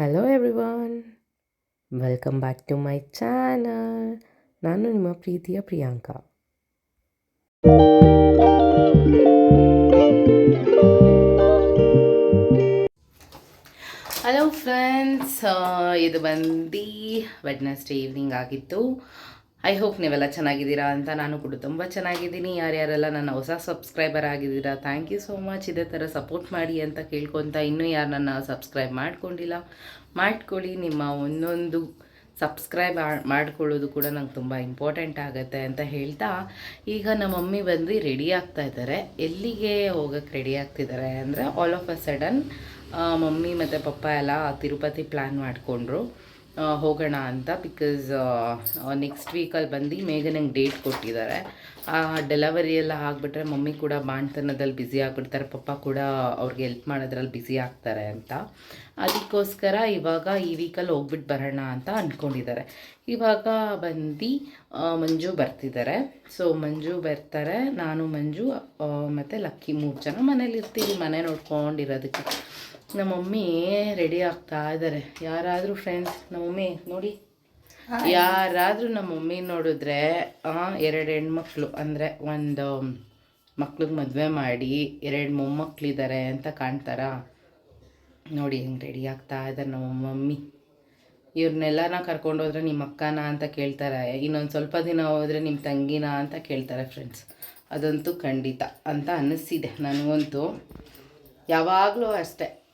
Hello everyone welcome back to my channel ನಾನು ನಿಮ್ಮ ಪ್ರೀತಿಯ ಪ್ರಿಯಾಂಕಾ. ಹಲೋ ಫ್ರೆಂಡ್ಸ್ ಇದು ಬಂದು ವೆಡ್ನೆಸ್ಡೇ ಈವ್ನಿಂಗ್ ಆಗಿತ್ತು. ಐ ಹೋಪ್ ನೀವೆಲ್ಲ ಚೆನ್ನಾಗಿದ್ದೀರಾ ಅಂತ ನಾನು ಕೂಡ ತುಂಬ ಚೆನ್ನಾಗಿದ್ದೀನಿ. ಯಾರ್ಯಾರೆಲ್ಲ ನನ್ನ ಹೊಸ ಸಬ್ಸ್ಕ್ರೈಬರ್ ಆಗಿದ್ದೀರಾ ಥ್ಯಾಂಕ್ ಯು ಸೋ ಮಚ್ ಇದೇ ಥರ ಸಪೋರ್ಟ್ ಮಾಡಿ ಅಂತ ಕೇಳ್ಕೊತ ಇನ್ನೂ ಯಾರು ನನ್ನ ಸಬ್ಸ್ಕ್ರೈಬ್ ಮಾಡ್ಕೊಂಡಿಲ್ಲ, ಮಾಡ್ಕೊಳ್ಳಿ. ನಿಮ್ಮ ಒಂದೊಂದು ಸಬ್ಸ್ಕ್ರೈಬ್ ಮಾಡ್ಕೊಳ್ಳೋದು ಕೂಡ ನಂಗೆ ತುಂಬ ಇಂಪಾರ್ಟೆಂಟ್ ಆಗುತ್ತೆ ಅಂತ ಹೇಳ್ತಾ, ಈಗ ನಮ್ಮ ಮಮ್ಮಿ ಬಂದು ರೆಡಿ ಆಗ್ತಾ ಇದ್ದಾರೆ. ಎಲ್ಲಿಗೆ ಹೋಗೋಕ್ಕೆ ರೆಡಿ ಆಗ್ತಿದ್ದಾರೆ ಅಂದರೆ all of a sudden mummy ಮತ್ತು ಪಪ್ಪ ಎಲ್ಲ ತಿರುಪತಿ ಪ್ಲ್ಯಾನ್ ಮಾಡಿಕೊಂಡ್ರು. ಹೋಗೋಣ ಅಂತ ಬಿಕಾಸ್ ನೆಕ್ಸ್ಟ್ ವೀಕಲ್ಲಿ ಬಂದು ಮೇಘ ನಂಗೆ ಡೇಟ್ ಕೊಟ್ಟಿದ್ದಾರೆ. ಆ ಡೆಲವರಿ ಎಲ್ಲ ಆಗಿಬಿಟ್ರೆ ಮಮ್ಮಿ ಕೂಡ ಬಾಣ್ತನದಲ್ಲಿ ಬ್ಯುಸಿ ಆಗಿಬಿಡ್ತಾರೆ, ಪಪ್ಪ ಕೂಡ ಅವ್ರಿಗೆ ಹೆಲ್ಪ್ ಮಾಡೋದ್ರಲ್ಲಿ ಬ್ಯುಸಿ ಆಗ್ತಾರೆ ಅಂತ. ಅದಕ್ಕೋಸ್ಕರ ಇವಾಗ ಈ ವೀಕಲ್ಲಿ ಹೋಗ್ಬಿಟ್ಟು ಬರೋಣ ಅಂತ ಅಂದ್ಕೊಂಡಿದ್ದಾರೆ ಇವಾಗ ಬಂದು ಮಂಜು ಬರ್ತಿದ್ದಾರೆ. ಸೊ ಮಂಜು ಬರ್ತಾರೆ. ನಾನು ಮಂಜು ಮತ್ತು ಲಕ್ಕಿ ಮೂರು ಜನ ಮನೇಲಿ ಇರ್ತೀವಿ ಮನೆ ನೋಡ್ಕೊಂಡಿರೋದಕ್ಕೆ. ನಮ್ಮ ಮಮ್ಮಿ ರೆಡಿ ಆಗ್ತಾ ಇದ್ದಾರೆ. ಯಾರಾದರೂ ಫ್ರೆಂಡ್ಸ್ ನಮ್ಮ ಮಮ್ಮಿ ನೋಡಿ ಯಾರಾದರೂ ನಮ್ಮ ಮಮ್ಮಿ ನೋಡಿದ್ರೆ ಎರಡು ಹೆಣ್ಮಕ್ಳು ಅಂದರೆ ಒಂದು ಮಕ್ಳಿಗೆ ಮದುವೆ ಮಾಡಿ ಎರಡು ಮೊಮ್ಮಕ್ಳಿದ್ದಾರೆ ಅಂತ ಕಾಣ್ತಾರ? ನೋಡಿ ಹೆಂಗೆ ರೆಡಿ ಆಗ್ತಾ ಇದ್ದಾರೆ ನಮ್ಮ ಮಮ್ಮಿ. ಇವ್ರನ್ನೆಲ್ಲನ ಕರ್ಕೊಂಡು ಹೋದ್ರೆ ನಿಮ್ಮ ಅಕ್ಕನ ಅಂತ ಕೇಳ್ತಾರೆ. ಇನ್ನೊಂದು ಸ್ವಲ್ಪ ದಿನ ಹೋದರೆ ನಿಮ್ಮ ತಂಗಿನ ಅಂತ ಕೇಳ್ತಾರೆ ಫ್ರೆಂಡ್ಸ್ ಅದಂತೂ ಖಂಡಿತ ಅಂತ ಅನ್ನಿಸಿದೆ ನನಗಂತೂ. ಯಾವಾಗಲೂ ಅಷ್ಟೇ.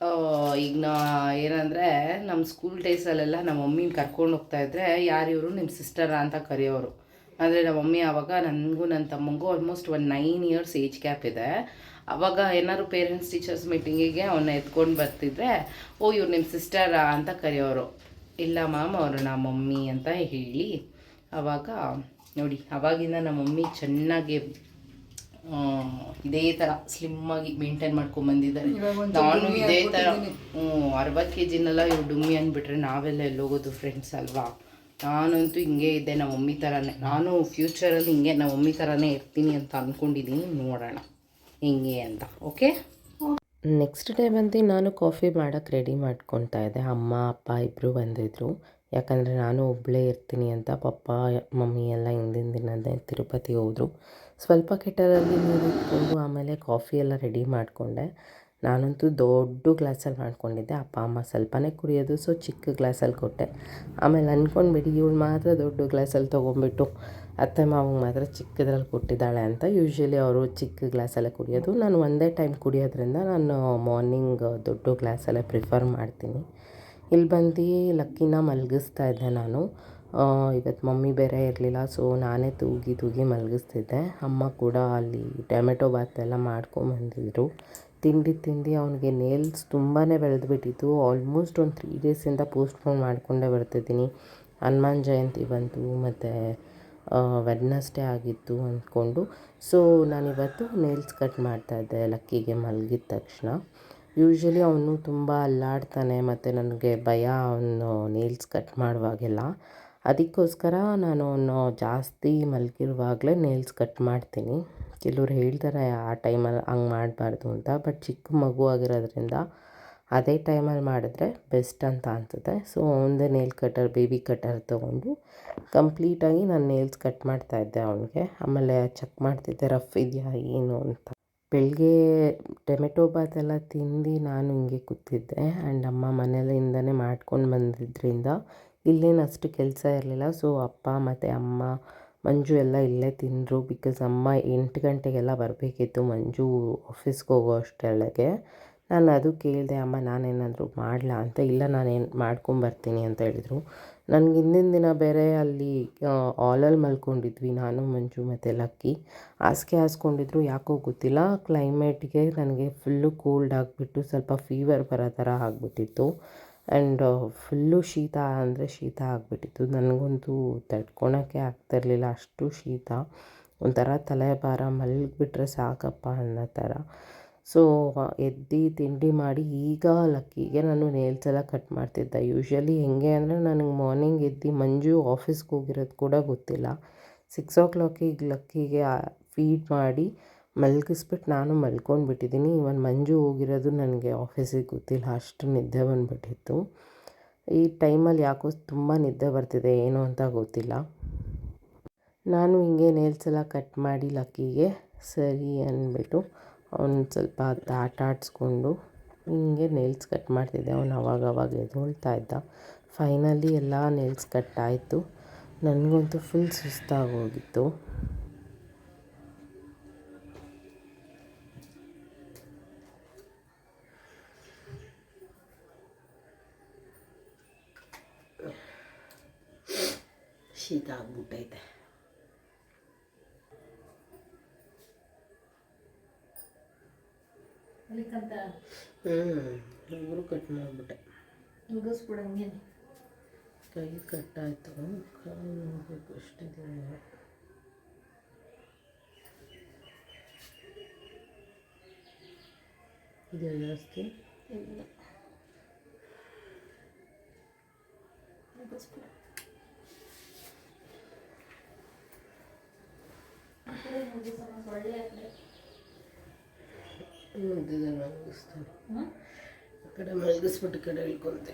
ಈಗ ನಾ ಏನಂದರೆ ನಮ್ಮ ಸ್ಕೂಲ್ ಡೇಸಲ್ಲೆಲ್ಲ ನಮ್ಮ ಮಮ್ಮಿನ ಕರ್ಕೊಂಡು ಹೋಗ್ತಾ ಯಾರಿವರು ನಿಮ್ಮ ಸಿಸ್ಟರ ಅಂತ ಕರೆಯೋರು. ಅಂದರೆ ನಮ್ಮ ಮಮ್ಮಿ ಆವಾಗ ನನಗೂ ನನ್ನ ತಮ್ಮಂಗೂ ಆಲ್ಮೋಸ್ಟ್ ಒಂದು ನೈನ್ ಇಯರ್ಸ್ ಏಜ್ ಗ್ಯಾಪ್ ಇದೆ. ಅವಾಗ ಏನಾದ್ರು ಪೇರೆಂಟ್ಸ್ ಟೀಚರ್ಸ್ ಮೀಟಿಂಗಿಗೆ ಅವನ್ನ ಎತ್ಕೊಂಡು ಬರ್ತಿದ್ರೆ ಓ ಇವ್ರು ನಿಮ್ಮ ಸಿಸ್ಟರಾ ಅಂತ ಕರೆಯೋರು. ಇಲ್ಲ ಮ್ಯಾಮ್ ಅವರು ನಮ್ಮ ಮಮ್ಮಿ ಅಂತ ಹೇಳಿ ಅವಾಗ ನೋಡಿ ಅವಾಗಿಂದ ನಮ್ಮ ಮಮ್ಮಿ ಚೆನ್ನಾಗಿ ಇದೇ ಥರ ಸ್ಲಿಮ್ಮಾಗಿ ಮೇಂಟೈನ್ ಮಾಡ್ಕೊಂಬಂದಿದ್ದಾರೆ ನಾನು ಇದೇ ಥರ ಹ್ಞೂ ಅರವತ್ತು ಕೆ ಜಿನೆಲ್ಲ ಇವ್ರು ಡುಮ್ಮಿ ಅಂದ್ಬಿಟ್ರೆ ನಾವೆಲ್ಲ ಎಲ್ಲೋಗೋದು ಫ್ರೆಂಡ್ಸ್ ಅಲ್ವಾ? ನಾನಂತೂ ಹಿಂಗೆ ಇದ್ದೆ, ನಮ್ಮ ಮಮ್ಮಿ ಥರನೇ ನಾನು ಫ್ಯೂಚರಲ್ಲಿ ಹಿಂಗೆ, ನಮ್ಮ ಮಮ್ಮಿ ಥರನೇ ಇರ್ತೀನಿ ಅಂತ ಅಂದ್ಕೊಂಡಿದ್ದೀನಿ ನೋಡೋಣ. ಹಿಂಗೆ ಅಂತ. ಓಕೆ ನೆಕ್ಸ್ಟ್ ಡೇ ಬಂದು ನಾನು ಕಾಫಿ ಮಾಡೋಕ್ಕೆ ರೆಡಿ ಮಾಡ್ಕೊತಾ ಇದ್ದೆ. ಅಮ್ಮ, ಅಪ್ಪ ಇಬ್ಬರು ಬಂದಿದ್ದರು ಯಾಕಂದರೆ ನಾನು ಒಬ್ಬಳೇ ಇರ್ತೀನಿ ಅಂತ ಪಪ್ಪ, ಮಮ್ಮಿ ಎಲ್ಲ ಹಿಂದಿನ ದಿನದೇ ತಿರುಪತಿ ಹೋದರು. ಸ್ವಲ್ಪ ಕೆಟ್ಟದಲ್ಲಿ ನೀರು ಇಟ್ಕೊಂಡು ಆಮೇಲೆ ಕಾಫಿ ಎಲ್ಲ ರೆಡಿ ಮಾಡಿಕೊಂಡೆ. ನಾನಂತೂ ದೊಡ್ಡ ಗ್ಲಾಸಲ್ಲಿ ಮಾಡಿಕೊಂಡಿದ್ದೆ. ಅಪ್ಪ, ಅಮ್ಮ ಸ್ವಲ್ಪನೇ ಕುಡಿಯೋದು ಸೊ ಚಿಕ್ಕ ಗ್ಲಾಸಲ್ಲಿ ಕೊಟ್ಟೆ. ಆಮೇಲೆ ಅಂದ್ಕೊಂಡ್ಬಿಡಿ ಇವಳು ಮಾತ್ರ ದೊಡ್ಡ ಗ್ಲಾಸಲ್ಲಿ ತೊಗೊಂಬಿಟ್ಟು ಅತ್ತೆ ಮಾವಂಗೆ ಮಾತ್ರ ಚಿಕ್ಕದ್ರಲ್ಲಿ ಕೊಟ್ಟಿದ್ದಾಳೆ ಅಂತ. ಯೂಶ್ವಲಿ ಅವರು ಚಿಕ್ಕ ಗ್ಲಾಸಲ್ಲೇ ಕುಡಿಯೋದು. ನಾನು ಒಂದೇ ಟೈಮ್ ಕುಡಿಯೋದ್ರಿಂದ ನಾನು ಮಾರ್ನಿಂಗ್ ದೊಡ್ಡ ಗ್ಲಾಸಲ್ಲೇ ಪ್ರಿಫರ್ ಮಾಡ್ತೀನಿ. ಇಲ್ಲಿ ಬಂದು ಲಕ್ಕಿನ ಮಲಗಿಸ್ತಾ ಇದ್ದೆ ನಾನು. ಇವತ್ತು ಮಮ್ಮಿ ಬೇರೆ ಇರಲಿಲ್ಲ ಸೊ ನಾನೇ ತೂಗಿ ತೂಗಿ ಮಲಗಿಸ್ತಿದ್ದೆ. ಅಮ್ಮ ಕೂಡ ಅಲ್ಲಿ ಟೊಮೆಟೊ ಬಾತ್ ಎಲ್ಲ ಮಾಡ್ಕೊಂಬಂದಿದ್ರು. ತಿಂಡಿ ತಿಂದು ಅವನಿಗೆ ನೇಲ್ಸ್ ತುಂಬಾ ಬೆಳೆದ್ಬಿಟ್ಟಿತ್ತು. ಆಲ್ಮೋಸ್ಟ್ ಒಂದು ತ್ರೀ ಡೇಸಿಂದ ಪೋಸ್ಟ್ಪೋನ್ ಮಾಡಿಕೊಂಡೇ ಬರ್ತಿದ್ದೀನಿ. ಹನುಮಾನ್ ಜಯಂತಿ ಬಂತು, ಮತ್ತು ವೆಡ್ನಸ್ಡೇ ಆಗಿತ್ತು ಅಂದ್ಕೊಂಡು ಸೊ ನಾನಿವತ್ತು ನೇಲ್ಸ್ ಕಟ್ ಮಾಡ್ತಾಯಿದ್ದೆ ಲಕ್ಕಿಗೆ ಮಲಗಿದ ತಕ್ಷಣ. ಯೂಶ್ವಲಿ ಅವನು ತುಂಬ ಅಲ್ಲಾಡ್ತಾನೆ, ಮತ್ತು ನನಗೆ ಭಯ ಅವನು ನೇಲ್ಸ್ ಕಟ್ ಮಾಡುವಾಗೆಲ್ಲ. ಅದಕ್ಕೋಸ್ಕರ ನಾನು ಜಾಸ್ತಿ ಮಲಗಿರುವಾಗಲೇ ನೇಲ್ಸ್ ಕಟ್ ಮಾಡ್ತೀನಿ. ಕೆಲವ್ರು ಹೇಳ್ತಾರೆ, ಆ ಟೈಮಲ್ಲಿ ಹಂಗೆ ಮಾಡಬಾರ್ದು ಅಂತ ಬಟ್ ಚಿಕ್ಕ ಮಗು ಆಗಿರೋದ್ರಿಂದ ಅದೇ ಟೈಮಲ್ಲಿ ಮಾಡಿದ್ರೆ ಬೆಸ್ಟ್ ಅಂತ ಅನ್ಸುತ್ತೆ. ಸೊ ಒಂದು ನೇಲ್ ಕಟರ್ ಬೇಬಿ ಕಟರ್ ತೊಗೊಂಡು ಕಂಪ್ಲೀಟಾಗಿ ನಾನು ನೇಲ್ಸ್ ಕಟ್ ಮಾಡ್ತಾಯಿದ್ದೆ ಅವನಿಗೆ. ಆಮೇಲೆ ಚೆಕ್ ಮಾಡ್ತಿದ್ದೆ ರಫ್ ಇದೆಯಾ, ಏನು ಅಂತ? ಬೆಳಗ್ಗೆ ಟೊಮೆಟೊ ಬಾತ್ ಎಲ್ಲ ತಿಂದು ನಾನು ಹಿಂಗೆ ಕೂತಿದ್ದೆ. ಆ್ಯಂಡ್ ಅಮ್ಮ ಮನೆಯಿಂದನೇ ಮಾಡ್ಕೊಂಡು ಬಂದಿದ್ದರಿಂದ ಇಲ್ಲೇನು ಅಷ್ಟು ಕೆಲಸ ಇರಲಿಲ್ಲ. ಸೊ ಅಪ್ಪ, ಮತ್ತು ಅಮ್ಮ, ಮಂಜು ಎಲ್ಲ ಇಲ್ಲೇ ತಿಂದರು. ಬಿಕಾಸ್ ಅಮ್ಮ ಎಂಟು ಗಂಟೆಗೆಲ್ಲ ಬರಬೇಕಿತ್ತು. ಮಂಜು ಆಫೀಸ್ಗೆ ಹೋಗೋ ಅಷ್ಟರೊಳಗೆ. ನಾನು ಅದು ಕೇಳಿದೆ, ಅಮ್ಮ, ನಾನೇನಾದರೂ ಮಾಡಲಾ? ಅಂತ, ಇಲ್ಲ, ನಾನೇನು ಮಾಡ್ಕೊಂಬರ್ತೀನಿ ಅಂತ ಹೇಳಿದರು. ನನಗೆ ಹಿಂದಿನ ದಿನ ಬೇರೆ ಅಲ್ಲಿ ಆಲಲ್ಲಿ ಮಲ್ಕೊಂಡಿದ್ವಿ. ನಾನು, ಮಂಜು, ಮತ್ತು ಲಕ್ಕಿ. ಹಾಸಿಗೆ ಹಾಸ್ಕೊಂಡಿದ್ರು. ಯಾಕೋ ಗೊತ್ತಿಲ್ಲ. ಕ್ಲೈಮೇಟ್ಗೆ ನನಗೆ ಫುಲ್ಲು ಕೋಲ್ಡ್ ಆಗಿಬಿಟ್ಟು ಸ್ವಲ್ಪ ಫೀವರ್ ಬರೋ ಥರ ಆಗಿಬಿಟ್ಟಿತ್ತು. ಆ್ಯಂಡ್ ಫುಲ್ಲು ಶೀತ ಅಂದರೆ ಶೀತ ಆಗಿಬಿಟ್ಟಿತ್ತು. ನನಗಂತೂ ತಡ್ಕೊಳಕ್ಕೆ ಆಗ್ತಿರಲಿಲ್ಲ ಅಷ್ಟು ಶೀತ. ಒಂಥರ ತಲೆ ಭಾರ ಮಲಗಿಬಿಟ್ರೆ ಸಾಕಪ್ಪ ಅನ್ನೋ ಥರ. ಸೊ, ಎದ್ದು ತಿಂಡಿ ಮಾಡಿ ಈಗ ಲಕ್ಕಿಗೆ ನಾನು ನೇಲ್ಸ್ ಎಲ್ಲ ಕಟ್ ಮಾಡ್ತಿದ್ದೆ. ಯೂಶ್ವಲಿ ಹೆಂಗೆ ಅಂದರೆ ನನಗೆ ಮಾರ್ನಿಂಗ್ ಎದ್ದು ಮಂಜು ಆಫೀಸ್ಗೆ ಹೋಗಿರೋದು ಕೂಡ ಗೊತ್ತಿಲ್ಲ. ಸಿಕ್ಸ್ ಓ ಕ್ಲಾಕಿಗೆ ಲಕ್ಕಿಗೆ ಫೀಡ್ ಮಾಡಿ ಮಲಗಿಸ್ಬಿಟ್ಟು ನಾನು ಮಲ್ಕೊಂಡ್ಬಿಟ್ಟಿದ್ದೀನಿ. ಇವನ್ ಮಂಜು ಹೋಗಿರೋದು ನನಗೆ ಆಫೀಸಿಗೆ ಗೊತ್ತಿಲ್ಲ. ಅಷ್ಟು ನಿದ್ದೆ ಬಂದುಬಿಟ್ಟಿತ್ತು. ಈ ಟೈಮಲ್ಲಿ ಯಾಕೋ ತುಂಬ ನಿದ್ದೆ ಬರ್ತಿದೆ, ಏನು ಅಂತ ಗೊತ್ತಿಲ್ಲ. ನಾನು ಹಿಂಗೆ ನೇಲ್ಸ್ ಎಲ್ಲ ಕಟ್ ಮಾಡಿ ಲಕ್ಕಿಗೆ ಸರಿ ಅಂದ್ಬಿಟ್ಟು ಅವನು ಸ್ವಲ್ಪ ಆಟ ಆಡಿಸ್ಕೊಂಡು ಹಿಂಗೆ ನೇಲ್ಸ್ ಕಟ್ ಮಾಡ್ತಿದ್ದೆ. ಅವನು ಅವಾಗವಾಗ ಅವಾಗ ಎದ್ದೇಳ್ತಾ ಇದ್ದ. ಫೈನಲಿ ಎಲ್ಲ ನೇಲ್ಸ್ ಕಟ್ ಆಯಿತು. ನನಗಂತೂ ಫುಲ್ ಸುಸ್ತಾಗೋಗಿತ್ತು. ಶೀತ ಆಗ್ಬಿಟ್ಟೈತೆ ಹ್ಞೂ ಇವರು ಕಟ್ ಮಾಡಿಬಿಟ್ಟೆ ಮುಗಿಸ್ಬಿಡಂಗೆ ಕೈ ಕಟ್ಟಾಯಿತು. ಕಾಲು ನೋಡಬೇಕು ಅಷ್ಟಿದೆ ಇದೆ ಜಾಸ್ತಿ? ಇಲ್ಲ. ಮುಗಿಸ್ಬಿಡ ಮಲಗಿಸ್ತೀನಿ ಆ ಕಡೆ ಮಲಗಿಸ್ಬಿಟ್ಟು ಕಡೆ ಇಳ್ಕೊಂತೆ.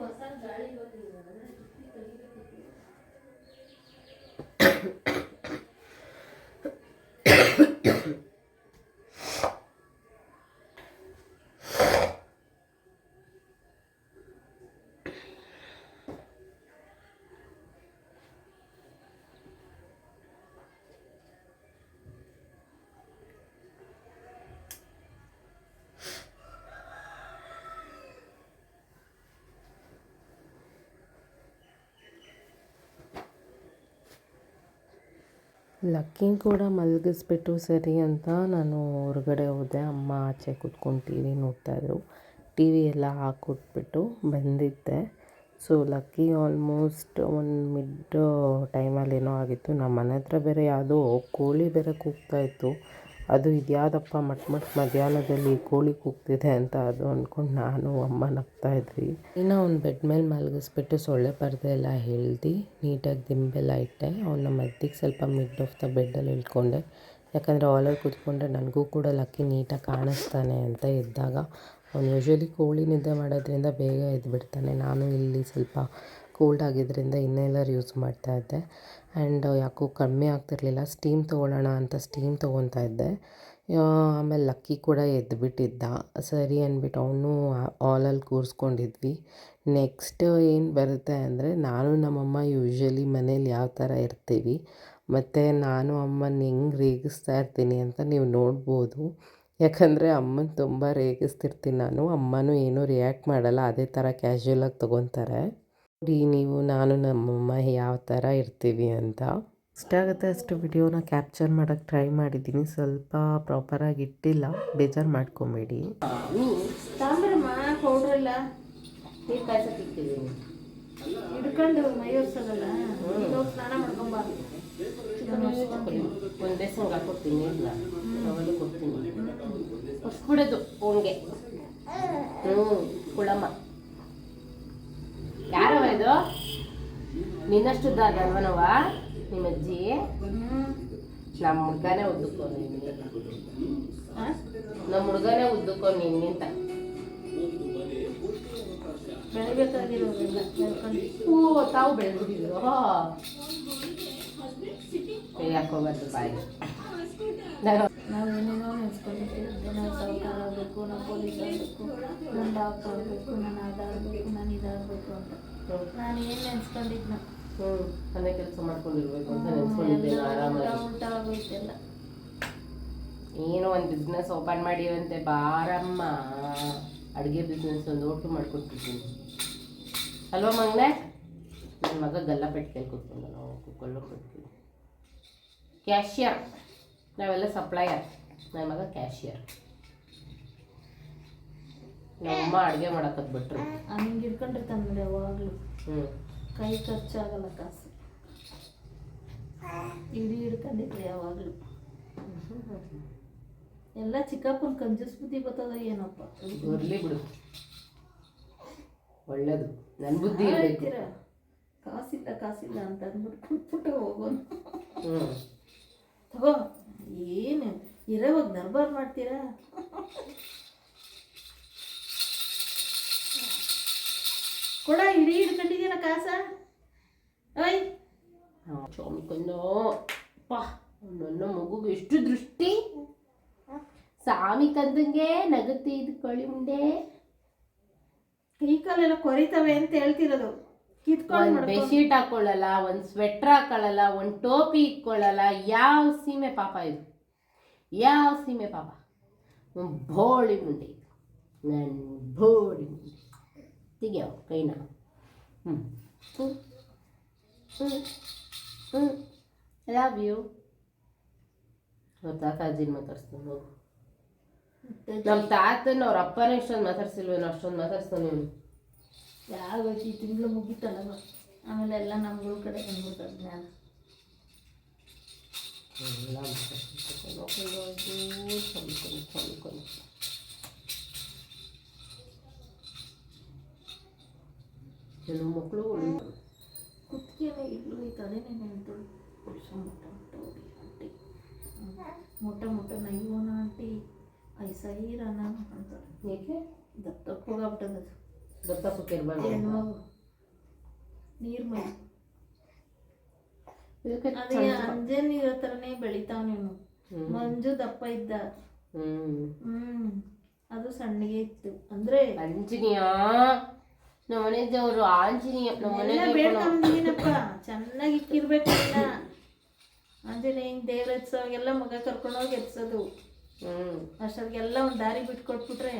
ಹೊಸ ಗಾಳಿ ಲಕ್ಕಿನ ಕೂಡ ಮಲಗಿಸ್ಬಿಟ್ಟು ಸರಿ ಅಂತ ನಾನು ಹೊರಗಡೆ ಹೋದೆ. ಅಮ್ಮ ಆಚೆ ಕೂತ್ಕೊಂಡು ಟಿ ವಿ ನೋಡ್ತಾಯಿದ್ರು ಟಿ ವಿ ಎಲ್ಲ ಹಾಕ್ಕೊಟ್ಬಿಟ್ಟು ಬಂದಿದ್ದೆ. ಸೊ ಲಕ್ಕಿ ಆಲ್ಮೋಸ್ಟ್ ಒಂದು ಮಿಡ್ ಟೈಮಲ್ಲಿ ಏನೋ ಆಗಿತ್ತು. ನಮ್ಮ ಮನೆ ಹತ್ರ ಬೇರೆ ಯಾವುದೋ ಕೋಳಿ ಬೇರೆ ಕೂಗ್ತಾಯಿತ್ತು ಅದು ಇದ್ಯಾದಪ್ಪ ಮಟ್ ಮಟ್ ಮಧ್ಯಾಹ್ನದಲ್ಲಿ ಕೋಳಿ ಕೂಗ್ತಿದೆ ಅಂತ ಅದು ಅಂದ್ಕೊಂಡು ನಾನು ಅಮ್ಮ ನಗ್ತಾ ಇದ್ವಿ. ಇನ್ನು ಅವ್ನು ಬೆಡ್ ಮೇಲೆ ಮಲಗಿಸ್ಬಿಟ್ಟು ಸೊಳ್ಳೆ ಪರದೆ ಎಲ್ಲ ಹೇಳ್ದು, ನೀಟಾಗಿ ದಿಂಬೆಲ್ಲ ಇಟ್ಟೆ. ಅವನ ಮದ್ದಿಗೆ ಸ್ವಲ್ಪ ಮಿಡ್ ಆಫ್ ದ ಬೆಡ್ಡಲ್ಲಿ ಇಳ್ಕೊಂಡೆ. ಯಾಕಂದರೆ ಆಲರ್ ಕೂತ್ಕೊಂಡ್ರೆ ನನಗೂ ಕೂಡ ಲಕ್ಕಿ ನೀಟಾಗಿ ಕಾಣಿಸ್ತಾನೆ ಅಂತ ಇದ್ದಾಗ ಅವ್ನು ಯೂಶ್ವಲಿ ಕೋಳಿ ನಿದ್ದೆ ಮಾಡೋದ್ರಿಂದ ಬೇಗ ಎದ್ಬಿಡ್ತಾನೆ. ನಾನು ಇಲ್ಲಿ ಸ್ವಲ್ಪ ಕೋಲ್ಡ್ ಆಗಿದ್ದರಿಂದ ಇನ್ನೇಲರ್ ಯೂಸ್ ಮಾಡ್ತಾ ಇದ್ದೆ. ಆ್ಯಂಡ್ ಯಾಕೋ ಕಮ್ಮಿ ಆಗ್ತಿರ್ಲಿಲ್ಲ. ಸ್ಟೀಮ್ ತೊಗೊಳ್ಳೋಣ ಅಂತ ಸ್ಟೀಮ್ ತೊಗೊತಾ ಇದ್ದೆ. ಆಮೇಲೆ ಲಕ್ಕಿ ಕೂಡ ಎದ್ದುಬಿಟ್ಟಿದ್ದ ಸರಿ ಅಂದ್ಬಿಟ್ಟು ಅವನು ಆಲಲ್ಲಿ ಕೂರಿಸ್ಕೊಂಡಿದ್ವಿ. ನೆಕ್ಸ್ಟ್ ಏನು ಬರುತ್ತೆ ಅಂದರೆ, ನಾನು ನಮ್ಮಮ್ಮ ಯೂಶ್ವಲಿ ಮನೇಲಿ ಯಾವ ಥರ ಇರ್ತೀವಿ, ಮತ್ತು ನಾನು ಅಮ್ಮನ ಹೆಂಗೆ ರೇಗಿಸ್ತಾ ಇರ್ತೀನಿ ಅಂತ ನೀವು ನೋಡ್ಬೋದು. ಯಾಕಂದರೆ ಅಮ್ಮನ ತುಂಬ ರೇಗಿಸ್ತಿರ್ತೀನಿ ನಾನು. ಅಮ್ಮನೂ ಏನೂ ರಿಯಾಕ್ಟ್ ಮಾಡಲ್ಲ. ಅದೇ ಥರ ಕ್ಯಾಶುಯಲಾಗಿ ತೊಗೊತಾರೆ. ನೋಡಿ ನೀವು ನಾನು ನಮ್ಮಮ್ಮ ಯಾವ ಥರ ಇರ್ತೀವಿ ಅಂತ. ಇಷ್ಟ ಆಗುತ್ತೆ ಅಷ್ಟು ವಿಡಿಯೋನ ಕ್ಯಾಪ್ಚರ್ ಮಾಡೋಕ್ಕೆ ಟ್ರೈ ಮಾಡಿದ್ದೀನಿ. ಸ್ವಲ್ಪ ಪ್ರಾಪರಾಗಿ ಇಟ್ಟಿಲ್ಲ. ಬೇಜಾರು ಮಾಡ್ಕೊಬೇಡಿ. ಒಂದು ಬೇಸಂಗೆ ಹಾಕ್ಕೊಡ್ತೀನಿ ಇಲ್ಲ. ಕೊಡ್ತೀನಿ. ಹೊಸ್ಬಿಡೋದು ಫೋನ್ಗೆ ಹ್ಞೂ ಕುಳಮ್ಮ. ಯಾರವ ಇದು? ನಿನ್ನಷ್ಟುದ್ದ ಅದಲ್ವನವ ನಿಮ್ಮ ಅಜ್ಜಿ. ನಮ್ಮ ಹುಡ್ಗನೇ ಉದ್ದಕ್ಕೋ ನಮ್ಮ ಹುಡ್ಗನೇ ಉದ್ದಕ್ಕೋ ನಿನ್ನಿಂತ ಬೆಳ್ಕೊಂಡು ಹೂ, ತಾವು ಬೆಳೆದ್ಬಿಟ್ಟಿದ್ರು. ಹಾಕೋಬಾರ್ದು ಬಾಯಿ. ನಾನು ನಾವು ಏನೇನೋ ನೆನೆಸ್ಕೊಂಡಿರ್ತೀವಿ ನಾವು ಸಾವುಕಾರ ಆಗಬೇಕು ನಾವು ಪೊಲೀಸ್ ಆಗಬೇಕು ನಾನು ಡಾಕ್ಟರ್ ಆಗಬೇಕು ನಾನು ಅದಾಗಬೇಕು ನಾನು ಇದಾಗಬೇಕು ಅಂತ. ನಾನು ಏನು ನೆನೆಸ್ಕೊಂಡಿದ್ನ ಮನೆ ಕೆಲಸ ಮಾಡ್ಕೊಂಡಿರ್ಬೇಕು ಅಂತ ಆರಾಮಾಗಿ. ಆಗೋಯ್ತೆಲ್ಲ. ಏನೋ ಒಂದು ಬಿಸ್ನೆಸ್ ಓಪನ್ ಮಾಡಿವಂತೆ ಬಾರಮ್ಮ. ಅಡುಗೆ ಬಿಸ್ನೆಸ್ ಒಂದು ಓಟು ಮಾಡ್ಕೊಡ್ತಿದ್ದೀನಿ. ಅಲ್ವಾ ಮಂಗನೆ? ನನ್ನ ಮಗ ಗಲ್ಲ ಪೆಟ್ಟಿಗೆ ಕೂತ್ಕೊಂಡು ನಾವು ಕೊಡ್ತೀವಿ ಕ್ಯಾಶಿಯರ್ ನಾವೆಲ್ಲ ಸಪ್ಲೈಯರ್ ನನ್ನ ಮಗ ಕ್ಯಾಶಿಯರ್ ನಮ್ಮಮ್ಮ ಅಡುಗೆ ಮಾಡಕ್ಕೆ ಬಿಟ್ರು. ಹಂಗೆ ಹಿಡ್ಕೊಂಡಿರ್ತಾನೆ ನೋಡಿ ಯಾವಾಗಲೂ. ಹ್ಞೂ ಕೈ ಖರ್ಚಾಗಲ್ಲ ಕಾಸು. ಇಡೀ ಹಿಡ್ಕೊಂಡಿದ್ರೆ ಯಾವಾಗಲೂ. ಎಲ್ಲ ಚಿಕ್ಕಪ್ಪನ ಕಂಜೂಸ್ ಬುದ್ಧಿ ಬರ್ತದ ಏನಪ್ಪ. ಬರಲಿ ಬಿಡು. ಒಳ್ಳೇದು. ನನ್ನ ಬುದ್ಧಿ ಹೇಳ್ತೀರ? ಕಾಸಿಲ್ಲ ಕಾಸಿಲ್ಲ ಅಂತ ಅಂದ್ಬಿಟ್ಟು ಕುಟ್ಬಿಟ್ಟು ಹೋಗೋನು. ಹ್ಞೂ ತಗೋ. ಏನು? ಇರೋವಾಗ ದರ್ಬಾರ್ ಮಾಡ್ತೀರಾ? ಕೊಡ ಇಡೀ ಹಿಡ್ಕೊಂಡಿದ್ದೀರ ಕಾಸ. ಓಯ್. ಸ್ವಾಮಿಕೊಂದು ಪಾ ನನ್ನ ಮಗುಗೆ ಎಷ್ಟು ದೃಷ್ಟಿ. ಸ್ವಾಮಿ ಕಂದಂಗೆ ನಗುತ್ತೆ ಇದು ಕಳಿ ಮುಂದೆ. ಕೈ ಕಾಲೆಲ್ಲ ಕೊರಿತವೆ ಅಂತ ಹೇಳ್ತಿರೋದು. ಕಿತ್ಕೊಂಡು ಒಂದ್ ಮಾಡ್ಕೊಂಡು ಬೆಡ್ಶೀಟ್ ಹಾಕೊಳ್ಳಲ್ಲ ಒಂದ್ ಸ್ವೆಟ್ರ್ ಹಾಕೊಳ್ಳಲ್ಲ ಒಂದ್ ಟೋಪಿ ಇಟ್ಕೊಳ್ಳಲ್ಲ ಯಾವ ಸೀಮೆ ಪಾಪ ಇದು? ಯಾವ ಸೀಮೆ ಪಾಪ? ಒಂದ್ ಬೋಳಿ ಮುಂಡೆ ಇದು. ನನ್ನ ಬೋಳಿ ಮುಂಡೆ ತೆಗಿಯೋ ಕೈನ. ಹ್ಞೂ ಹ್ಞೂ ಹ್ಞೂ ಹ್ಞೂ ಲವ್ ಯು ಅವ್ರ ತಾತ ಅಜ್ಜಿನ ಮಾತಾಡ್ಸ್ತಾನೆ ಹೋಗು. ನಮ್ಮ ತಾತನ ಅವ್ರ ಅಪ್ಪನ ಇಷ್ಟೊಂದು ಮಾತಾಡ್ಸಿಲ್ವೇನೋ ಅಷ್ಟೊಂದು ಮಾತಾಡ್ಸ್ತಾನೆ ಇವನು. ಯಾವ ಈ ತಿಂಗಳು ಮುಗೀತಲ್ಲ ಆಮೇಲೆ ಎಲ್ಲ ನಮ್ಗಳ ಕಡೆ ಬಂದ್ಬಿಡ್ತಾರೆ ಜ್ಞಾನ. ಎಲ್ಲ ಕೆಲವು ಮಕ್ಕಳು ಕುತ್ತಿಗೆನೇ ಇಲ್ಲೂ ಈ ತಲೆನೇ ನೆಂತು ಮೊಟ್ಟ ಮೊಟ್ಟ ಹೋಗಿ ಆಂಟಿ. ಮೊಟ್ಟ ಮೊಟ್ಟ ನೈವೋನ ಆಂಟಿ. ಐಸೈರನ ಅಂತ ಏಕೆ? ದಪ್ಪ ಹೋಗ್ಬಿಟ್ಟದ ದತ್ತಪ್ಪಕ್ಕೆ ಇರಬಾರ್ದು ಹೆಣ್ಮಗು ನೀರ್ ಮೈ ಇದಕ್ಕೆ ಅದೇ ಅಂಜನ್ ಇರೋ ಥರನೇ ಬೆಳಿತಾವ ನೀನು. ಮಂಜು ದಪ್ಪ ಇದ್ದ. ಹ್ಮ್. ಅದು ಸಣ್ಣಗೆ ಇತ್ತು. ಅಂದ್ರೆ ಆಂಜನೇಯ ನಮ್ಮನೆ ದೇವರು ಆಂಜನೇಯ ನಮ್ಮನೆ ಚೆನ್ನಾಗಿ ಇಕ್ಕಿರ್ಬೇಕು ಆಂಜನೇಯ ದೇವ್ರ ಎತ್ಸೋವಾಗೆಲ್ಲ ಮಗ ಕರ್ಕೊಂಡೋಗಿ ಎತ್ಸೋದು. ಹ್ಮ್. ಅಷ್ಟೊತ್ತಿಗೆಲ್ಲ ಒಂದು ದಾರಿ ಬಿಟ್ಕೊಟ್ಬಿಟ್ರೆ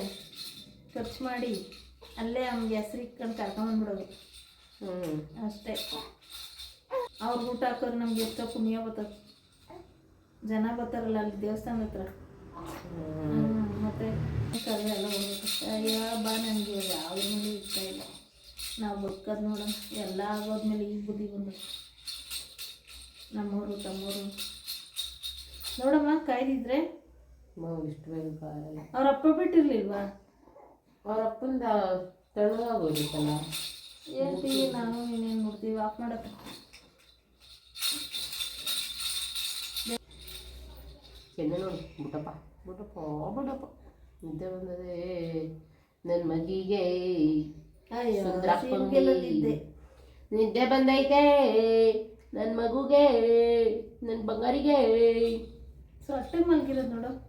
ಖರ್ಚು ಮಾಡಿ. ಅಲ್ಲೇ ಅವ್ನಿಗೆ ಹೆಸ್ರು ಇಟ್ಕೊಂಡು ಕರ್ಕೊಂಬಂದ್ಬಿಡೋದು ಹ್ಞೂ ಅಷ್ಟೇ. ಅವ್ರಿಗೆ ಊಟ ಹಾಕೋರು ನಮ್ಗೆ ಎಷ್ಟೋ ಪುಣ್ಯ ಬರ್ತದೆ. ಜನ ಬರ್ತಾರಲ್ಲ ಅಲ್ಲಿ ದೇವಸ್ಥಾನ ಹತ್ರ. ಮತ್ತೆ ಕರೆ ಎಲ್ಲ ಹೋಗ್ಬೇಕು. ಅಯ್ಯ ಬಾ ನನಗೆ ಯಾವ ಮೇಲೆ ಇಷ್ಟ ಇಲ್ಲ. ನಾವು ಬದುಕೋದು ನೋಡೋಣ. ಎಲ್ಲ ಆಗೋದ್ಮೇಲೆ ಈಗ ಬುದ್ಧಿ ಬಂದು. ನಮ್ಮೂರು ತಮ್ಮೂರು. ನೋಡಮ್ಮ ಕಾಯ್ದಿದ್ರೆ? ಅವ್ರ ಅಪ್ಪ ಬಿಟ್ಟಿರ್ಲಿಲ್ವಾ? ಅವ್ರ ಅಪ್ಪಂದ ತಣ್ಣಗಾಗೋದಿತ್ತಲ್ಲ ಹೇಳ್ತೀವಿ ನಾನು ಇನ್ನೇನು ನೋಡ್ತೀವಿ? ಆಫ್ ಮಾಡಕ್ಕೆ ಚೆನ್ನ ನೋಡು ಬುಟಪ್ಪ ಬಿಡಪ್ಪ ಬಿಡಪ್ಪ. ನಿದ್ದೆ ಬಂದದೆ. ನನ್ನ ಮಗಿಗೆ ನಿದ್ದೆ. ಬಂದೈತೆ. ನನ್ನ ಮಗುಗೆ ನನ್ನ ಬಂಗಾರಿಗೆ. ಸೊ ಅಷ್ಟೇ ಮಲ್ಗಿರೋದು ನೋಡು.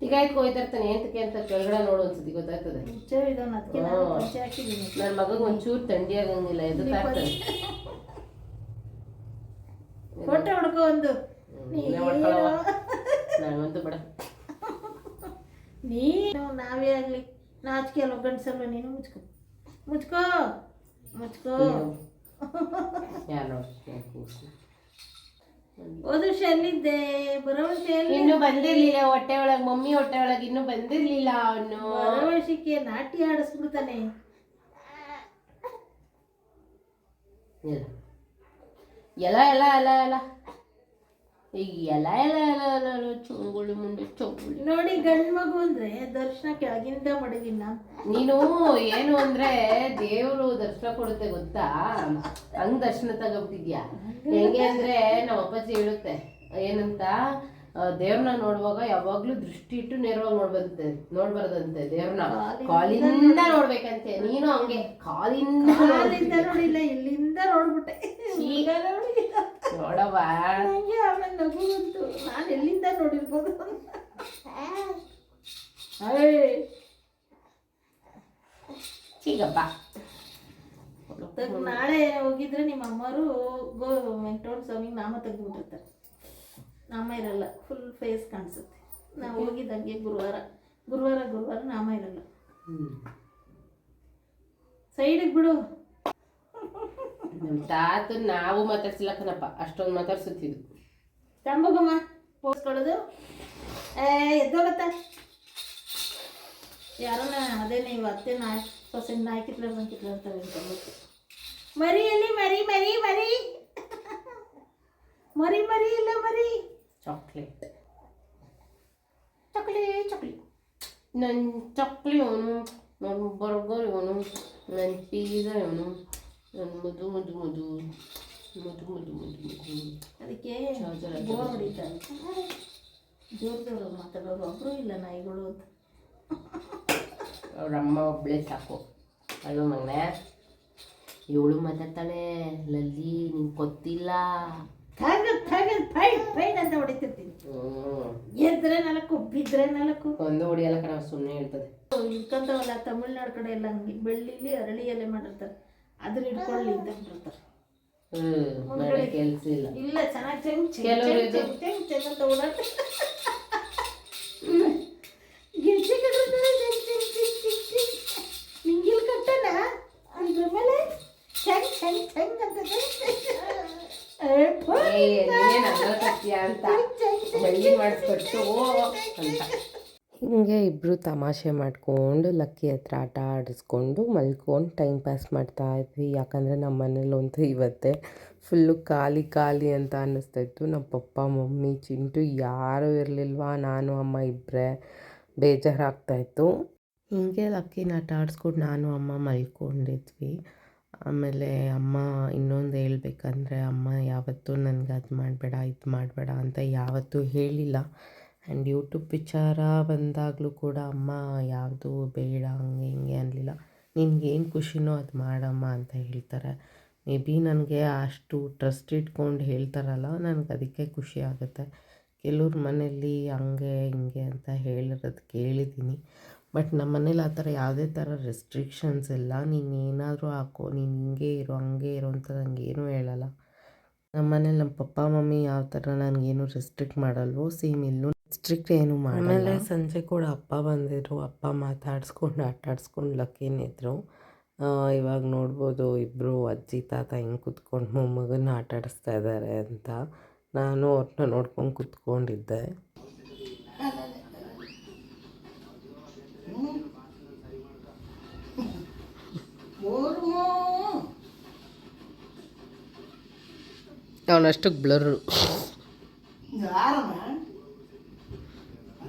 ತಿಗಾಯ್ತು ಹೋಯ್ತಿರ್ತಾನೆ? ಎಂತಕ್ಕೆ ಅಂತ ಕೆಳಗಡೆ ನೋಡು ಅನ್ಸತಿ ಗೊತ್ತಾಗ್ತದೆ. ನನ್ನ ಮಗಗೆ ಒಂಚೂರು ಥಂಡಿ ಆಗಂಗಿಲ್ಲ ಎದು ಹೊಟ್ಟೆ ಹೊಡ್ಕೊ ಒಂದು. ನೀನೇ ಬಡ. ನೀನು ನಾವೇ ಆಗಲಿ. ನಾಚಿಕೆ ಅಲ್ಲ ಗಂಡಸಲ್ಲ ನೀನು? ಮುಚ್ಕೊ. ಮುಚ್ಕೋ. ಮುಚ್ಕೋ. ಯಾರು ಹೋದ ಎಲ್ಲಿದ್ದೆ? ಬರೋ ವರ್ಷ ಇನ್ನು ಬಂದಿರ್ಲಿಲ್ಲ ಹೊಟ್ಟೆ ಒಳಗ್ ಮಮ್ಮಿ ಹೊಟ್ಟೆ ಒಳಗ್ ಇನ್ನು ಬಂದಿರ್ಲಿಲ್ಲ ಅವನು. ಬರವಣಿಗೆ ನಾಟಿ ಆಡಿಸ್ಬಿಡ್ತಾನೆ ಎಲ್ಲ ಎಲ್ಲ ಎಲ್ಲ ಎಲ ಎಲ್ಲ ಎಲ್ಲ ಎಲ್ಲ ಎಲ ಎಲ ಚೊಂಗುಳಿ ಮುಂದೆ ಚೊಂಗುಳಿ. ನೋಡಿ ಗಂಡ್ ಮಗು ಅಂದ್ರೆ ದರ್ಶನ ಕೆಳಗಿಂದ ಮಡಗಿಲ್ಲ ನೀನು ಏನು ಅಂದ್ರೆ ದೇವ್ರು ದರ್ಶನ ಕೊಡುತ್ತೆ ಗೊತ್ತಾ? ಹಂಗ್ ದರ್ಶನ ತಗೋಬಿಟ್ಟಿದ್ಯಾ? ಹೆಂಗೆ ಅಂದ್ರೆ ನಮ್ಮ ಅಪ್ಪಾಜಿ ಹೇಳುತ್ತೆ ಏನಂತ? ದೇವ್ರನ್ನ ನೋಡುವಾಗ ಯಾವಾಗ್ಲೂ ದೃಷ್ಟಿ ಇಟ್ಟು ನೇರವಾಗಿ ನೋಡ್ಬಂತೆ ನೋಡ್ಬಾರ್ದಂತೆ ದೇವ್ರನ್ನ. ಕಾಲಿಂದ ನೋಡ್ಬೇಕಂತೆ ನೀನು ಹಂಗೆ ಕಾಲಿಂದ ಕಾಲಿಂದ ನೋಡಿಲ್ಲ ಇಲ್ಲಿಂದ ನೋಡ್ಬಿಟ್ಟೆ. ಈಗ ನೋಡಿ. ನೋಡವ್ವ. ನಂಗೆ ಆಮೇಲೆ ನಗು ಬಂತು ನಾನು ಎಲ್ಲಿಂದ ನೋಡಿರ್ಬೋದು? ಚೀಗಪ್ಪ ನಾಳೆ ಹೋಗಿದ್ರೆ ನಿಮ್ಮ ಅಮ್ಮರು ಗೋ ವೆಂಕಟರಮಣ ಸ್ವಾಮಿ ನಾಮ ತೆಗೆದ್ಬಿಟ್ಟಿರ್ತಾರೆ. ನಾಮ ಇರಲ್ಲ. ಫುಲ್ ಫೇಸ್ ಕಾಣಿಸುತ್ತೆ. ನಾವು ಹೋಗಿದ್ದಂಗೆ ಗುರುವಾರ. ಗುರುವಾರ ಗುರುವಾರ ನಾಮ ಇರಲ್ಲ. ಸೈಡ್ ಸೈಡಿಗೆ ಬಿಡು. ನಮ್ ತಾತ ನಾವು ಮಾತಾಡ್ಸಿಲ್ಲ ಕಣಪ್ಪ ಅಷ್ಟೊಂದು ಮಾತಾಡ್ಸುತ್ತಿದ್ದು. ತಂಬಗಮ್ಮ ಪೋಸ್ಕೊಳ್ಳೋದು ಎದ್ದೋಗತ್ತ. ಯಾರನ್ನ ಅದೇ ನೀವು ಅತ್ತೆ ನಾಯ್ ಸೊಸೆ ನಾಯಿ ಕಿತ್ಲ ಕಿತ್ಲ ಅಂತಾರೆ ಮರಿ ಎಲ್ಲಿ ಮರಿ ಮರಿ ಮರಿ. ಮರಿ ಮರಿ ಇಲ್ಲ ಮರಿ. ಚಾಕ್ಲೇಟ್. ಚಾಕ್ಲೇಟ್ ಚಾಕ್ಲೇಟ್ ನನ್ನ ಚಕ್ಲಿ ಅವನು ನನ್ನ ಬರ್ಗರ್ ಇವನು ನನ್ನ ಪೀಝಾ ಇವನು. ಮದು ಮದು ಮದು ಮಧು ಮಧು ಮದು ಮಧು ಅದಕ್ಕೆ ಬೋರ್ ಹೊಡಿತಾರೆ ಜೋರ್ ಜೋರು ಮಾತಾಡೋರು ಒಬ್ಬರು ಇಲ್ಲ ನಾಯಿಗಳು ಅಂತ. ಅವ್ರ ಅಮ್ಮ ಒಬ್ಬಳೇ ಸಾಕು. ಅಲ್ವ ಮಗನೇ ಇವಳು ಮಾತಾಡ್ತಾಳೆ ಲಲ್ಲಿ ನಿಂಗೆ ಗೊತ್ತಿಲ್ಲ. ಥಗದ್ ಥಗದ್ ಫೈಟ್ ಫೈಟ್ ಅಂತ ಹೊಡಿತಿರ್ತೀನಿ. ಎದ್ರೆ ನಾಲ್ಕು ಬಿದ್ರೆ ನಾಲ್ಕು. ಒಂದು ಹೊಡಿಯಲ್ಲ ಕಣ ಸುಮ್ಮನೆ ಹೇಳ್ತದೆ. ಇಟ್ಕೊಂತವಲ್ಲ ತಮಿಳ್ನಾಡು ಕಡೆ ಎಲ್ಲ ಹಂಗೆ ಬೆಳ್ಳಿಲಿ ಅರಳಿ ಎಲೆ ಮಾಡಿರ್ತಾರೆ. ಅದ್ರ ಹಿಡ್ಕೊಳ್ಳಿ ಅಂತ ಹ್ಮ್ ಮಾಡಿ ಕೆಲ್ಸ ಇಲ್ಲ. ಇಲ್ಲ ಚೆನ್ನಾಗಿ ಚೆಂಗ್ ಕೆಲವ್ರು ಚೆಂಗ್ ಇದು- ಚೆಂಗ್ ಚೆಂಗ್ ಅಂತ ಓಡಾಡ್ತಾರೆ ಗಿರ್ಜಿ ಕಟ್ಟಿರ್ತಾರೆ ಚೆಂಗ್ ಚೆಂಗ್ ಚೆಂಗ್ ಚೆಂಗ್ ಚೆಂಗ್. ನಿಂಗಿಲ್ ಕಟ್ಟನ? ಅದ್ರ ಮೇಲೆ ಚೆಂಗ್ ಚೆಂಗ್ ಚೆಂಗ್ ಅಂತ ಚೆಂಗ್ ಚೆಂಗ್. ಏ, ಫು, ನೀನೇನ್ ಅದ್ರ ತರ್ತೀಯ ಅಂತ? ಚೆಂಗ್ ಚೆಂಗ್ ಬೆಳ್ಳಿ ಮಾಡಿಸ್ಕೊಟ್ಟು ಅಂತ. ಹಿಂಗೆ ಇಬ್ಬರು ತಮಾಷೆ ಮಾಡ್ಕೊಂಡು ಲಕ್ಕಿ ಹತ್ರ ಆಟ ಆಡಿಸ್ಕೊಂಡು ಮಲ್ಕೊಂಡು ಟೈಮ್ ಪಾಸ್ ಮಾಡ್ತಾ ಇದ್ವಿ. ಯಾಕಂದರೆ ನಮ್ಮ ಮನೇಲಂತೂ ಇವತ್ತೇ ಫುಲ್ಲು ಖಾಲಿ ಖಾಲಿ ಅಂತ ಅನ್ನಿಸ್ತಾ ಇತ್ತು. ನಮ್ಮ ಪಪ್ಪ, ಮಮ್ಮಿ, ಚಿಂಟು ಯಾರೂ ಇರಲಿಲ್ವಾ? ನಾನು, ಅಮ್ಮ ಇಬ್ಬರೇ ಬೇಜಾರಾಗ್ತಾಯಿತ್ತು ಹೀಗೆ ಲಕ್ಕಿನ ಆಟ ಆಡಿಸ್ಕೊಂಡು ನಾನು, ಅಮ್ಮ ಮಲ್ಕೊಂಡಿದ್ವಿ. ಆಮೇಲೆ ಅಮ್ಮ ಇನ್ನೊಂದು ಹೇಳ್ಬೇಕಂದ್ರೆ, ಅಮ್ಮ, ಯಾವತ್ತೂ ನನಗೆ ಅದು ಮಾಡಬೇಡ, ಇದು ಮಾಡಬೇಡ ಅಂತ ಯಾವತ್ತೂ ಹೇಳಿಲ್ಲ. ಆ್ಯಂಡ್ ಯೂಟ್ಯೂಬ್ ವಿಚಾರ ಬಂದಾಗಲೂ ಕೂಡ, ಅಮ್ಮ, ಯಾವುದು ಬೇಡ, ಹಂಗೆ ಹಿಂಗೆ ಅನ್ನಲಿಲ್ಲ ನಿನಗೇನು ಖುಷಿನೋ ಅದು ಮಾಡಮ್ಮ ಅಂತ ಹೇಳ್ತಾರೆ. ಮೇ ಬಿ ನನಗೆ ಅಷ್ಟು ಟ್ರಸ್ಟ್ ಇಟ್ಕೊಂಡು ಹೇಳ್ತಾರಲ್ಲ, ನನಗೆ ಅದಕ್ಕೆ ಖುಷಿ ಆಗುತ್ತೆ. ಕೆಲವ್ರ ಮನೇಲಿ ಹಂಗೆ ಹಿಂಗೆ ಅಂತ ಹೇಳಿರೋದು ಕೇಳಿದ್ದೀನಿ ಬಟ್ ನಮ್ಮ ಮನೇಲಿ ಆ ಥರ ಯಾವುದೇ ಥರ ರೆಸ್ಟ್ರಿಕ್ಷನ್ಸ್ ಇಲ್ಲ. ನೀನು ಏನಾದರೂ ಹಾಕೋ, ನೀನು ಹಿಂಗೆ ಇರೋ, ಹಂಗೆ ಇರೋ ಅಂತ ನನಗೇನೂ ಹೇಳಲ್ಲ. ನಮ್ಮ ಮನೇಲಿ ನಮ್ಮ ಪಪ್ಪ, ಮಮ್ಮಿ ಯಾವ ಥರ ನನಗೇನು ರೆಸ್ಟ್ರಿಕ್ಟ್ ಮಾಡಲ್ವೋ ಸೇಮ್ ಇಲ್ಲೂ ಸ್ಟ್ರಿಕ್ಟ್ ಏನು ಆಮೇಲೆ ಸಂಜೆ ಕೂಡ ಅಪ್ಪ ಬಂದಿದ್ರು. ಅಪ್ಪ ಮಾತಾಡಿಸ್ಕೊಂಡು ಆಟಾಡಿಸ್ಕೊಂಡು ಲಕ್ಕಿನಿದ್ರು ಲಕ್ಕೇನಿದ್ರು ಇವಾಗ ನೋಡ್ಬೋದು ಇಬ್ಬರು ಅಜ್ಜಿ ತಾತ ಹಿಂಗೆ ಕುತ್ಕೊಂಡು ಮೊಮ್ಮಗನ ಆಟಾಡಿಸ್ತಾ ಇದ್ದಾರೆ ಅಂತ. ನಾನು ಅವ್ರನ್ನ ನೋಡ್ಕೊಂಡು ಕುತ್ಕೊಂಡಿದ್ದೆ. ಅವನಷ್ಟು ಬ್ಲರು.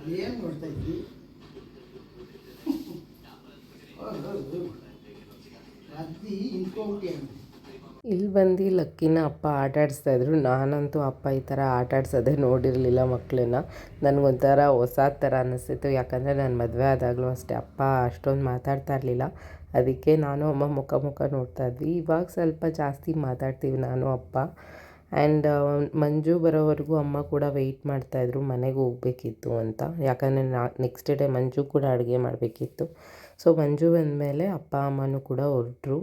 ಅದೇನು ನೋಡ್ತಾ ಇಲ್ಲಿ ಬಂದು ಲಕ್ಕಿನ ಅಪ್ಪ ಆಟಾಡಿಸ್ತಾ ಇದ್ರು. ನಾನಂತೂ ಅಪ್ಪ ಈ ಥರ ಆಟ ಆಡ್ಸೋದೇ ನೋಡಿರಲಿಲ್ಲ ಮಕ್ಕಳನ್ನ ನನಗೊಂಥರ ಹೊಸ ಥರ ಅನ್ನಿಸ್ತಿತ್ತು ಯಾಕಂದರೆ ನಾನು ಮದುವೆ ಆದಾಗಲೂ ಅಷ್ಟೇ ಅಪ್ಪ ಅಷ್ಟೊಂದು ಮಾತಾಡ್ತಾ ಇರಲಿಲ್ಲ. ಅದಕ್ಕೆ ನಾನು ಅಮ್ಮ ಮುಖ ಮುಖ ನೋಡ್ತಾ ಇದ್ವಿ. ಇವಾಗ ಸ್ವಲ್ಪ ಜಾಸ್ತಿ ಮಾತಾಡ್ತೀವಿ ನಾನು, ಅಪ್ಪ. ಆ್ಯಂಡ್ ಮಂಜು ಬರೋವರೆಗೂ ಅಮ್ಮ ಕೂಡ ವೆಯ್ಟ್ ಮಾಡ್ತಾಯಿದ್ರು ಮನೆಗೆ ಹೋಗಬೇಕಿತ್ತು ಅಂತ. ಯಾಕಂದರೆ ನಾ ನೆಕ್ಸ್ಟ್ ಡೇ ಮಂಜು ಕೂಡ ಅಡುಗೆ ಮಾಡಬೇಕಿತ್ತು. ಸೊ ಮಂಜು ಬಂದಮೇಲೆ ಅಪ್ಪ, ಅಮ್ಮನೂ ಕೂಡ ಹೊರಟ್ರು.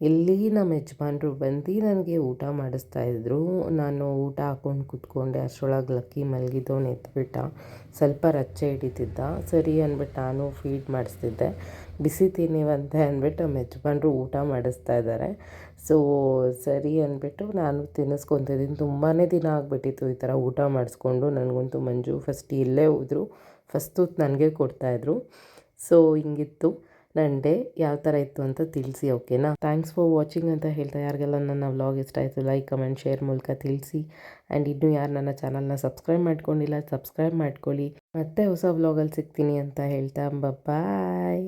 ಇಲ್ಲಿ ನಮ್ಮ ಯಜಮಾನ್ರು ಬಂದು ನನಗೆ ಊಟ ಮಾಡಿಸ್ತಾ ಇದ್ರು. ನಾನು ಊಟ ಹಾಕ್ಕೊಂಡು ಕೂತ್ಕೊಂಡೆ, ಅಷ್ಟರೊಳಗೆ ಲಕ್ಕಿ ಮಲಗಿದ್ದವನು ಎತ್ಬಿಟ್ಟ ಸ್ವಲ್ಪ ರಚ್ಚೆ ಹಿಡಿತಿದ್ದ. ಸರಿ ಅಂದ್ಬಿಟ್ಟು ನಾನು ಫೀಡ್ ಮಾಡಿಸ್ತಿದ್ದೆ. ಬಿಸಿ ತಿನ್ನಿವಂತೆ ಅಂದ್ಬಿಟ್ಟು ನಮ್ಮ ಯಜಮಾನ್ರು ಊಟ ಮಾಡಿಸ್ತಾ ಇದ್ದಾರೆ ಸೊ ಸರಿ ಅಂದ್ಬಿಟ್ಟು ನಾನು ತಿನ್ನಿಸ್ಕೊತಿದ್ದೀನಿ. ತುಂಬಾ ದಿನ ಆಗಿಬಿಟ್ಟಿತ್ತು ಈ ಥರ ಊಟ ಮಾಡಿಸ್ಕೊಂಡು. ನನಗಂತೂ ಮಂಜು ಫಸ್ಟ್ ಇಲ್ಲೇ ಹೋದರು. ಫಸ್ಟ್ ನನಗೆ ಕೊಡ್ತಾಯಿದ್ರು. ಸೊ ಹಿಂಗಿತ್ತು. ನನ್ನ ಡೇ ಯಾವ ಥರ ಇತ್ತು ಅಂತ ತಿಳಿಸಿ ಓಕೆನಾ ಥ್ಯಾಂಕ್ಸ್ ಫಾರ್ ವಾಚಿಂಗ್ ಅಂತ ಹೇಳ್ತಾ ಯಾರಿಗೆಲ್ಲ ನನ್ನ ವ್ಲಾಗ್ ಇಷ್ಟ ಆಯಿತು ಲೈಕ್ ಕಮೆಂಟ್ ಶೇರ್ ಮೂಲಕ ತಿಳಿಸಿ. ಆ್ಯಂಡ್ ಇನ್ನೂ ಯಾರು ನನ್ನ ಚಾನಲ್ನ ಸಬ್ಸ್ಕ್ರೈಬ್ ಮಾಡ್ಕೊಂಡಿಲ್ಲ ಸಬ್ಸ್ಕ್ರೈಬ್ ಮಾಡ್ಕೊಳ್ಳಿ. ಮತ್ತೆ ಹೊಸ ವ್ಲಾಗಲ್ಲಿ ಸಿಗ್ತೀನಿ ಅಂತ ಹೇಳ್ತಾ ಬಾಯ್